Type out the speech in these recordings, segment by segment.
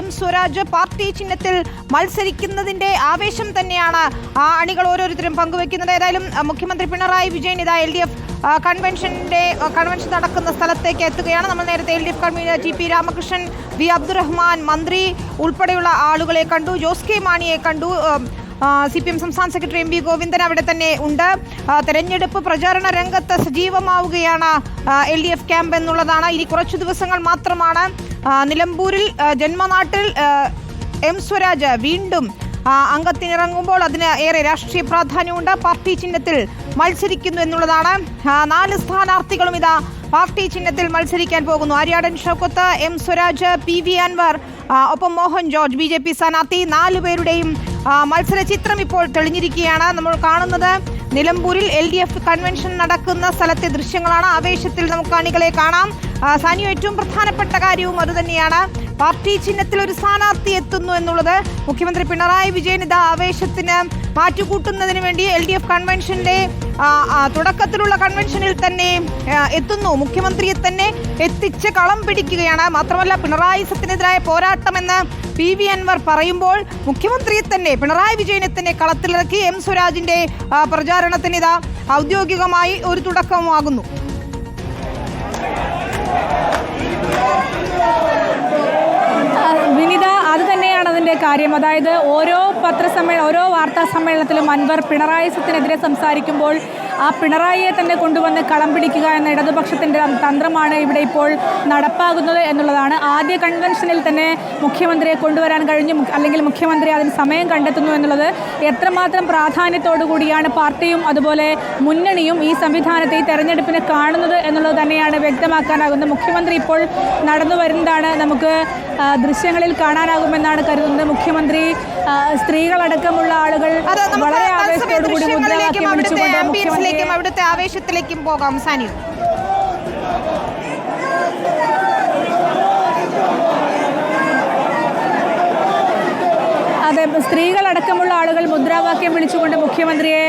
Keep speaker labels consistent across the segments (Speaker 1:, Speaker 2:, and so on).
Speaker 1: M Swaraj party ചിഹ്നത്തിൽ മത്സരിക്കുന്നതിന്റെ ആവേശം തന്നെയാണ് ആ അണികൾ ഓരോരുത്തരും പങ്കുവെക്കുന്നത് ഏതായാലും മുഖ്യമന്ത്രി പിണറായി വിജയൻ ഇതാ എൽ ഡി എഫ് കൺവെൻഷന്റെ കൺവെൻഷൻ നടക്കുന്ന സ്ഥലത്തേക്ക് എത്തുകയാണ്. നമ്മൾ നേരത്തെ L D F convener T P Ramakrishnan V Abdurahman മന്ത്രി ഉൾപ്പെടെയുള്ള ആളുകളെ കണ്ടു. ജോസ് കെ മാണിയെ കണ്ടു. സി പി എം സംസ്ഥാന സെക്രട്ടറി എം വി ഗോവിന്ദൻ അവിടെ തന്നെ ഉണ്ട്. തെരഞ്ഞെടുപ്പ് പ്രചാരണ രംഗത്ത് സജീവമാവുകയാണ് എൽ ഡി എഫ് ക്യാമ്പ് എന്നുള്ളതാണ്. ഇനി കുറച്ചു ദിവസങ്ങൾ മാത്രമാണ് നിലമ്പൂരിൽ ജന്മനാട്ടിൽ എം സ്വരാജ് വീണ്ടും അംഗത്തിനിറങ്ങുമ്പോൾ അതിന് ഏറെ രാഷ്ട്രീയ പ്രാധാന്യമുണ്ട്. പാർട്ടി ചിഹ്നത്തിൽ മത്സരിക്കുന്നു എന്നുള്ളതാണ്. നാല് സ്ഥാനാർത്ഥികളും ഇതാ പാർട്ടി ചിഹ്നത്തിൽ മത്സരിക്കാൻ പോകുന്നു. Aryadan Shoukath M Swaraj P V Anvar ഒപ്പം Mohan George B J P സ്ഥാനാർത്ഥി. നാലുപേരുടെയും ആ, മത്സര ചിത്രം ഇപ്പോൾ തെളിഞ്ഞിരിക്കുകയാണ് നമ്മൾ കാണുന്നത്. നിലമ്പൂരിൽ എൽ ഡി എഫ് കൺവെൻഷൻ നടക്കുന്ന സ്ഥലത്തെ ദൃശ്യങ്ങളാണ്. ആവേശത്തിൽ നമുക്ക് കാണാം. സാനിയോ ഏറ്റവും പ്രധാനപ്പെട്ട കാര്യവും അതുതന്നെയാണ് പാർട്ടി ചിഹ്നത്തിൽ ഒരു സ്ഥാനാർത്ഥി എത്തുന്നു എന്നുള്ളത്. മുഖ്യമന്ത്രി പിണറായി വിജയൻ ഇത് ആവേശത്തിന് മാറ്റുകൂട്ടുന്നതിന് വേണ്ടി എൽ ഡി എഫ് കൺവെൻഷന്റെ തുടക്കത്തിലുള്ള കൺവെൻഷനിൽ തന്നെ എത്തുന്നു. മുഖ്യമന്ത്രിയെ തന്നെ എത്തിച്ച് കളം പിടിക്കുകയാണ്. മാത്രമല്ല പിണറായി സത്തിനെതിരായ പോരാട്ടമെന്ന് പി വി അൻവർ പറയുമ്പോൾ മുഖ്യമന്ത്രിയെ തന്നെ പിണറായി വിജയനെ തന്നെ കളത്തിലിറക്കി എം സ്വരാജിന്റെ പ്രചാരണത്തിന് ഇതാ ഔദ്യോഗികമായി ഒരു തുടക്കമാകുന്നു
Speaker 2: കാര്യം. അതായത് ഓരോ പത്രസമ്മേളനം ഓരോ വാർത്താ സമ്മേളനത്തിലും അൻവർ പിണറായി സത്തിനെതിരെ സംസാരിക്കുമ്പോൾ ആ പിണറായിയെ തന്നെ കൊണ്ടുവന്ന് കളം പിടിക്കുക എന്ന ഇടതുപക്ഷത്തിന്റെ തന്ത്രമാണ് ഇവിടെ ഇപ്പോൾ നടപ്പാകുന്നത് എന്നുള്ളതാണ്. ആദ്യ കൺവെൻഷനിൽ തന്നെ മുഖ്യമന്ത്രിയെ കൊണ്ടുവരാൻ കഴിഞ്ഞു. അല്ലെങ്കിൽ മുഖ്യമന്ത്രി അതിന് സമയം കണ്ടെത്തുന്നു എന്നുള്ളത് എത്രമാത്രം പ്രാധാന്യത്തോടു കൂടിയാണ് പാർട്ടിയും അതുപോലെ മുന്നണിയും ഈ സംവിധാനത്തെ ഈ തെരഞ്ഞെടുപ്പിനെ കാണുന്നത് എന്നുള്ളത് തന്നെയാണ് വ്യക്തമാക്കാനാകുന്നത്. മുഖ്യമന്ത്രി ഇപ്പോൾ നടന്നു വരുന്നതാണ് നമുക്ക് ദൃശ്യങ്ങളിൽ കാണാനാകുമെന്നാണ് കരുതുന്നത്. മുഖ്യമന്ത്രി സ്ത്രീകളടക്കമുള്ള ആളുകൾ വളരെ
Speaker 1: തത്സമയ
Speaker 2: ആവേശത്തോടു കൂടി
Speaker 1: ദൃശ്യങ്ങളിലേക്കും
Speaker 2: മുദ്രാവാക്യം വിളിച്ചുകൊണ്ട്
Speaker 1: ആംബിയൻസിലേക്കും അവിടുത്തെ ആവേശത്തിലേക്കും പോകാം. സാനിയോ.
Speaker 2: അതെ സ്ത്രീകളടക്കമുള്ള ആളുകൾ മുദ്രാവാക്യം വിളിച്ചുകൊണ്ട് മുഖ്യമന്ത്രിയെ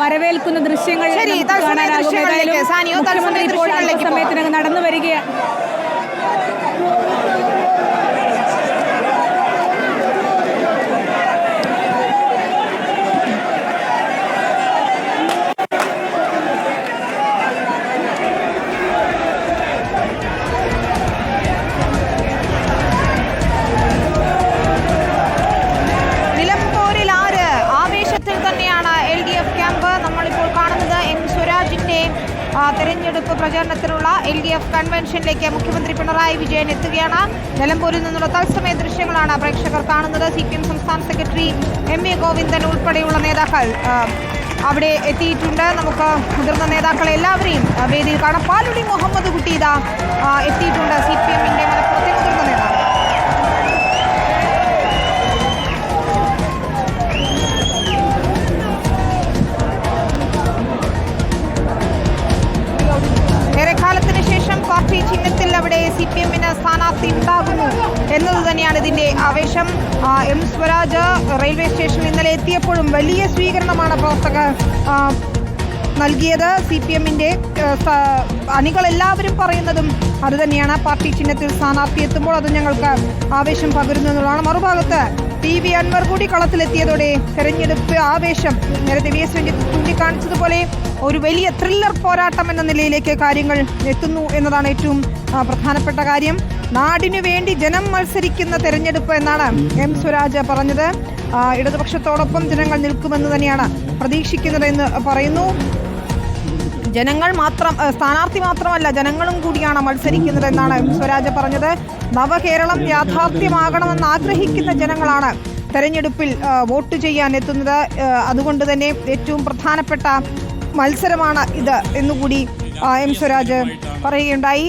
Speaker 2: വരവേൽക്കുന്ന ദൃശ്യങ്ങൾ കാണാനാകും. മുഖ്യമന്ത്രി ഇപ്പോൾ
Speaker 1: ദൃശ്യങ്ങളിലേക്ക്
Speaker 2: സമയത്തിനകം നടന്നു വരികയാണ്
Speaker 1: ആ, തെരഞ്ഞെടുപ്പ് പ്രചാരണത്തിനുള്ള എൽ ഡി എഫ് കൺവെൻഷനിലേക്ക് മുഖ്യമന്ത്രി പിണറായി വിജയൻ എത്തുകയാണ്. നിലമ്പൂരിൽ നിന്നുള്ള തത്സമയ ദൃശ്യങ്ങളാണ് പ്രേക്ഷകർ കാണുന്നത്. സി പി എം സംസ്ഥാന സെക്രട്ടറി എം എ ഗോവിന്ദൻ ഉൾപ്പെടെയുള്ള നേതാക്കൾ അവിടെ എത്തിയിട്ടുണ്ട്. നമുക്ക് മുതിർന്ന നേതാക്കളെ എല്ലാവരെയും വേദിയിൽ കാണാം. പാലുടി മുഹമ്മദ് കുട്ടി ഇതാ എത്തിയിട്ടുണ്ട്. സി പി എമ്മിന്റെ മലപ്പുറത്തെ സ്ഥാനാർത്ഥി ഉണ്ടാകുന്നു എന്നത് തന്നെയാണ് ഇതിന്റെ ആവേശം. എം സ്വരാജ് റെയിൽവേ സ്റ്റേഷനിൽ ഇന്നലെ എത്തിയപ്പോഴും വലിയ സ്വീകരണമാണ് പ്രവർത്തകർ നൽകിയത്. സി പി എമ്മിന്റെ അണികളെല്ലാവരും പറയുന്നതും അതുതന്നെയാണ് പാർട്ടി ചിഹ്നത്തിൽ സ്ഥാനാർത്ഥി എത്തുമ്പോൾ അത് ഞങ്ങൾക്ക് ആവേശം പകരുന്നു എന്നുള്ളതാണ്. മറുഭാഗത്ത് പി വി അൻവർ കൂടി കളത്തിലെത്തിയതോടെ തെരഞ്ഞെടുപ്പ് ആവേശം നേരത്തെ വി എസ് രഞ്ജിത്ത് ചൂണ്ടിക്കാണിച്ചതുപോലെ ഒരു വലിയ ത്രില്ലർ പോരാട്ടം എന്ന നിലയിലേക്ക് കാര്യങ്ങൾ എത്തുന്നു എന്നതാണ് ഏറ്റവും പ്രധാനപ്പെട്ട കാര്യം. നാടിനു വേണ്ടി ജനം മത്സരിക്കുന്ന തെരഞ്ഞെടുപ്പ് എന്നാണ് എം സ്വരാജ് പറഞ്ഞത്. ഇടതുപക്ഷത്തോടൊപ്പം ജനങ്ങൾ നിൽക്കുമെന്ന് തന്നെയാണ് പ്രതീക്ഷിക്കുന്നതെന്ന് പറയുന്നു. ജനങ്ങൾ മാത്രം സ്ഥാനാർത്ഥി മാത്രമല്ല ജനങ്ങളും കൂടിയാണ് മത്സരിക്കുന്നത് എന്നാണ് സ്വരാജ് പറഞ്ഞത്. നവകേരളം യാഥാർത്ഥ്യമാകണമെന്ന് ആഗ്രഹിക്കുന്ന ജനങ്ങളാണ് തെരഞ്ഞെടുപ്പിൽ വോട്ട് ചെയ്യാൻ എത്തുന്നത് അതുകൊണ്ട് തന്നെ ഏറ്റവും പ്രധാനപ്പെട്ട മത്സരമാണ് ഇത് എന്നുകൂടി എം സ്വരാജ് പറയുകയുണ്ടായി.